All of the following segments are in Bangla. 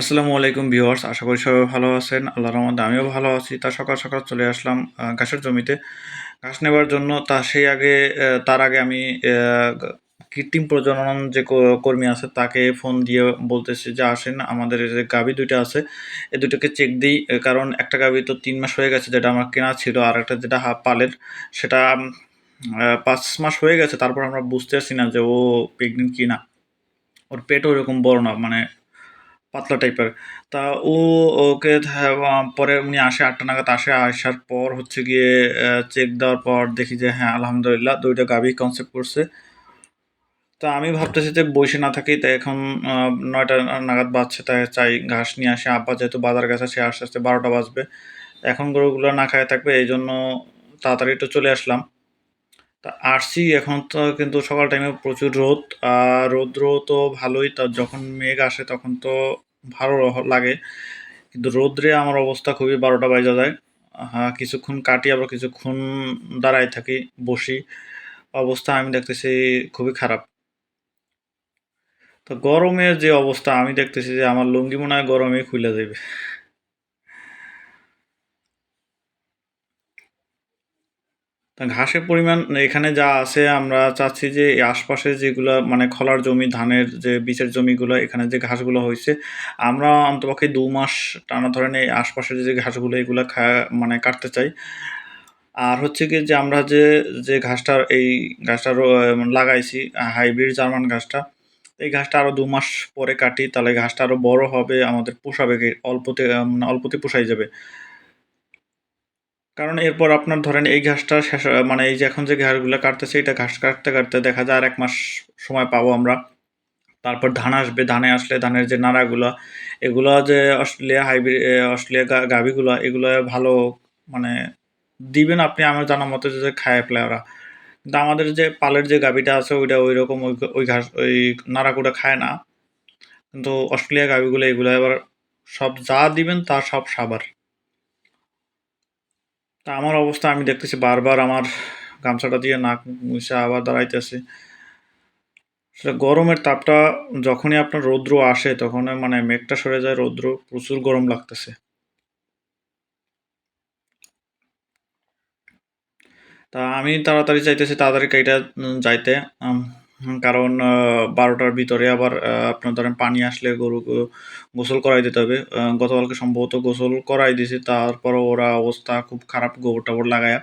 আসসালামু আলাইকুম ভিউয়ার্স, আশা করি সবাই ভালো আছেন। আল্লাহ রহমতে আমিও ভালো আছি। তা সকাল সকাল চলে আসলাম ঘাসের জমিতে। ঘাস নেবার জন্য তা সেই আগে তার আগে আমি কৃত্রিম প্রজনন যে কর্মী আছে তাকে ফোন দিয়ে বলতেছি যে আসেন, আমাদের যে গাভী দুইটা আছে, এ দুটোকে চেক দিই কারণ একটা গাভী তো তিন মাস হয়ে গেছে যেটা আমার কেনা ছিল, আর একটা যেটা হাফ পালের, সেটা পাঁচ মাস হয়ে গেছে, তারপর আমরা বুঝতে পারছি না যে ও প্রেগনেন্ট কি না ওর পেটও এরকম বড় না মানে পাতলা টাইপের তা ও ওকে পরে উনি আসে আটটা নাগাদ, আসে আসার পর হচ্ছে গিয়ে চেক দেওয়ার পর দেখি যে হ্যাঁ আলহামদুলিল্লাহ দুইটা গাভী কনসেপ্ট করছে। তা আমি ভাবতেছি যে বসে না থাকি তাই এখন নয়টা নাগাদ বাজছে, তাই চাই ঘাস নিয়ে আসে। আব্বা যেহেতু বাজার গেছে, সে আস্তে আস্তে বারোটা বাজবে। এখন গরুগুলো না খায় থাকবে এই জন্য তাড়াতাড়ি একটু চলে আসলাম। তা আসছি এখন তো কিন্তু সকাল টাইমে প্রচুর রোদ, আর রৌদ্র তো ভালোই। তা যখন মেঘ আসে তখন তো ভালো লাগে। কিন্তু রোদ্রে আমার অবস্থা খুবই বারোটা বাজা যায়। হ্যাঁ কিছুক্ষণ কাটি, আবার কিছুক্ষণ দাঁড়াই থাকি, বসি। অবস্থা আমি দেখতেছি খুবই খারাপ। তো গরমের যে অবস্থা, আমি দেখতেছি যে আমার লুঙ্গি মনে হয় গরমে খুলে যাবে ঘাসের পরিমাণ এখানে যা আছে আমরা চাচ্ছি যে আশপাশে যেগুলো মানে খলার জমি, ধানের যে বীজের জমিগুলো, এখানে যে ঘাসগুলো হয়েছে, আমরা অন্তপক্ষে দু মাস টানা ধরেন এই আশপাশের যে ঘাসগুলো এগুলো মানে কাটতে চাই। আর হচ্ছে কি যে আমরা যে যে ঘাসটা এই ঘাসটা লাগাইছি হাইব্রিড জার্মান ঘাসটা, এই ঘাসটা আরও দু মাস পরে কাটি, তাহলে ঘাসটা আরও বড় হবে, আমাদের পোষাবে অল্পতে মানে অল্পতে পোষাই যাবে। কারণ এরপর আপনার ধরেন এই ঘাসটা শেষ মানে এই যে এখন যে ঘাসগুলো কাটতেছে, এটা ঘাস কাটতে কাটতে দেখা যায় আর এক মাস সময় পাবো আমরা। তারপর ধান আসবে, ধানে আসলে ধানের যে নাড়াগুলো, এগুলো যে অস্ট্রেলিয়া হাইব্রিড অস্ট্রেলিয়া গাভীগুলো, এগুলো ভালো মানে দিবেন আপনি, আমার জানা মতো যে খায় ওরা। কিন্তু আমাদের যে পালের যে গাভীটা আছে, ওইটা ওই রকম ওই ওই ঘাস, ওই নাড়াকুটা খায় না। কিন্তু অস্ট্রেলিয়া গাভীগুলো, এগুলো এবার সব যা দিবেন তা সব সাবার তা আমার অবস্থা, আমি দেখতেছি বারবার আমার গামছাটা দিয়ে নাক মুছে আবার দাঁড়াইতেছে। আসলে গরমের তাপটা যখনই আপনার রৌদ্র আসে, তখন মানে মেঘটা সরে যায়, রৌদ্র প্রচুর গরম লাগতেছে। তা আমি তাড়াতাড়ি চাইতেছি তাড়াতাড়ি কাইটা যাইতে। কারণ বারোটার ভিতরে আবার আপনার ধরেন পানি আসলে গরু গোসল করাই দিতে হবে। গতকালকে সম্ভবত গোসল করাই দিয়েছি, তারপরও ওরা অবস্থা খুব খারাপ, গোবর টাবর লাগায়।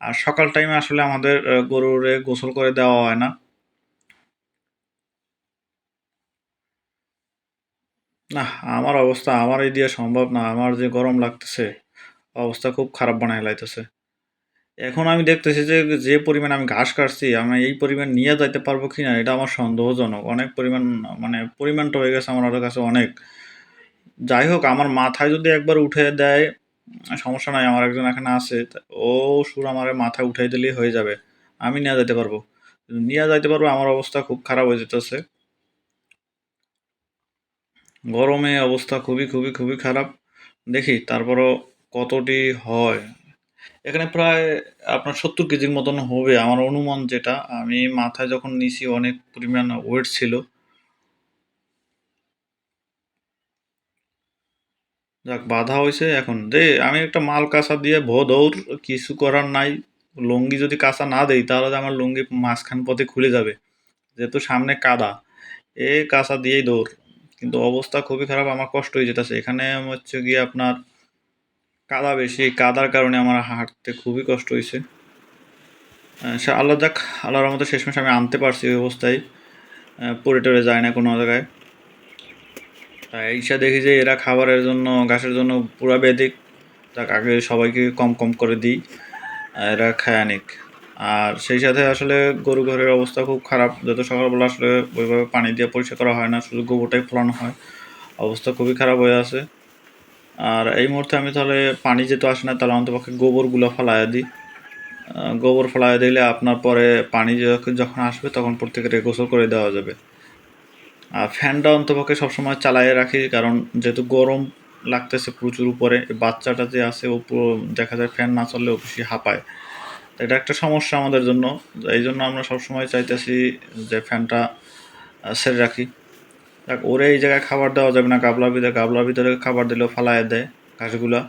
আর সকাল টাইমে আসলে আমাদের গরুরে গোসল করে দেওয়া হয় না। না, আমার অবস্থা আমার এই দিয়ে সম্ভব না, আমার যে গরম লাগতেছে, অবস্থা খুব খারাপ বানায় লাইতেছে। এখন আমি দেখতেছি যে যে পরিমাণ আমি ঘাস কাটছি, আমি এই পরিমাণ নিয়ে যাইতে পারব কি না এটা আমার সন্দেহজনক। অনেক পরিমাণ মানে পরিমাণটা হয়ে গেছে আমার ওর কাছে অনেক। যাই হোক, আমার মাথায় যদি একবার উঠে দেয়, সমস্যা নাই, আমার একজন এখানে আছে ও সুর আমার মাথায় উঠাই দিলেই হয়ে যাবে। আমি নিয়ে যাইতে পারব। নিয়ে যাইতে পারব, আমার অবস্থা খুব খারাপ হয়ে যেতেছে। গরমে অবস্থা খুবই খুবই খুবই খারাপ। দেখি, তারপরও কতটি হয়। এখানে প্রায় আপনার সত্তর কেজির মতন হবে আমার অনুমান যেটা। আমি মাথায় যখন নিছি অনেক পরিমাণ ওয়েট ছিল। যাক, বাধা হয়েছে এখন। দে, আমি একটা মাল কাঁচা দিয়ে ভো দৌড়, কিছু করার নাই। লুঙ্গি যদি কাঁচা না দেই, তাহলে আমার লুঙ্গি মাঝখান পথে খুলে যাবে। যেহেতু সামনে কাদা, এ কাঁচা দিয়েই দৌড়। কিন্তু অবস্থা খুবই খারাপ, আমার কষ্ট হয়ে যেতেছে। এখানে হচ্ছে গিয়ে আপনার কাদা বেশি কাদার কারণে আমার হাঁটতে খুবই কষ্ট হয়েছে। আল্লাহ যাক, আল্লাহর রহমতে শেষমেশ আমি আনতে পারছি ওই অবস্থায়। পড়ে টরে যায় না কোনো জায়গায়। তাই এইসা দেখি যে এরা খাবারের জন্য, ঘাসের জন্য পুরা বেদিক। যাক, আগে সবাইকে কম কম করে দিই এরা খায় নিক। আর সেই সাথে আসলে গরু ঘরের অবস্থা খুব খারাপ। যত সকালবেলা আসলে ওইভাবে পানি দিয়ে পরিষ্কার করা হয় না, শুধু গোবরটাই ফোলানো হয়। অবস্থা খুবই খারাপ হয়ে আছে। আর এই মুহূর্তে আমি তাহলে পানি যেহেতু আসে না, তাহলে অন্তপক্ষে গোবরগুলো ফেলাইয়া দিই। গোবর ফেলাইয়া দিলে আপনার পরে পানি যখন আসবে তখন প্রত্যেকের গোসল করে দেওয়া যাবে। আর ফ্যানটা অন্তপক্ষে সবসময় চালাইয়ে রাখি, কারণ যেহেতু গরম লাগতেছে প্রচুর উপরে বাচ্চাটা যে আছে ও দেখা যায় ফ্যান না চললে ও বেশি হাঁপায়। এটা একটা সমস্যা আমাদের জন্য, এই জন্য আমরা সবসময় চাইতেছি যে ফ্যানটা সেরে রাখি। দেখ, ওরে এই জায়গায় খাবার দেওয়া যাবে না গাবলার ভিতরে গাবলার ভিতরে খাবার দিলেও ফালায় দেয় ঘাসগুলা।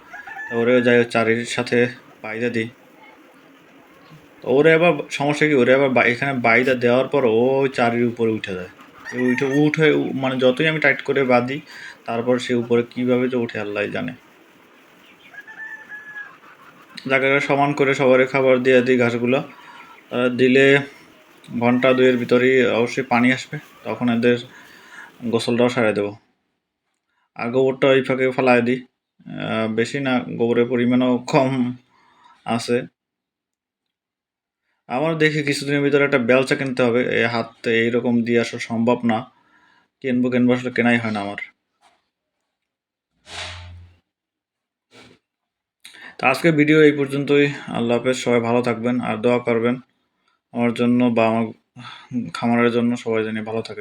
ওরে যাই চারির সাথে বাইদা দিই। ওরে আবার সমস্যা কি, ওরে আবার এখানে বাইদা দেওয়ার পর ও চারির উপরে উঠে যায়। উঠে উঠে মানে যতই আমি টাইট করে বাঁধি, তারপর সে উপরে কীভাবে যে উঠে আল্লাহ জানে। যাকে সমান করে সবারই খাবার দিয়ে দিই ঘাসগুলো দিলে ঘণ্টা দুয়ের ভিতরেই অবশ্যই পানি আসবে। তখন এদের গোসলটাও সারে দেবো। আর গোবরটা ওই ফাঁকে ফেলায় দিই। বেশি না, গোবরের পরিমাণও কম আছে। আমার দেখি কিছুদিনের ভিতরে একটা বেলচা কিনতে হবে। এই হাতে এইরকম দিয়ে আসা সম্ভব না। কিনবো কিনবো আসলে কেনাই হয় না আমার। তো আজকে ভিডিও এই পর্যন্তই। আল্লাহ হাফেজ, সবাই ভালো থাকবেন আর দোয়া করবেন। আমার জন্য বা আমার খামারের জন্য সবাই জানি ভালো থাকে।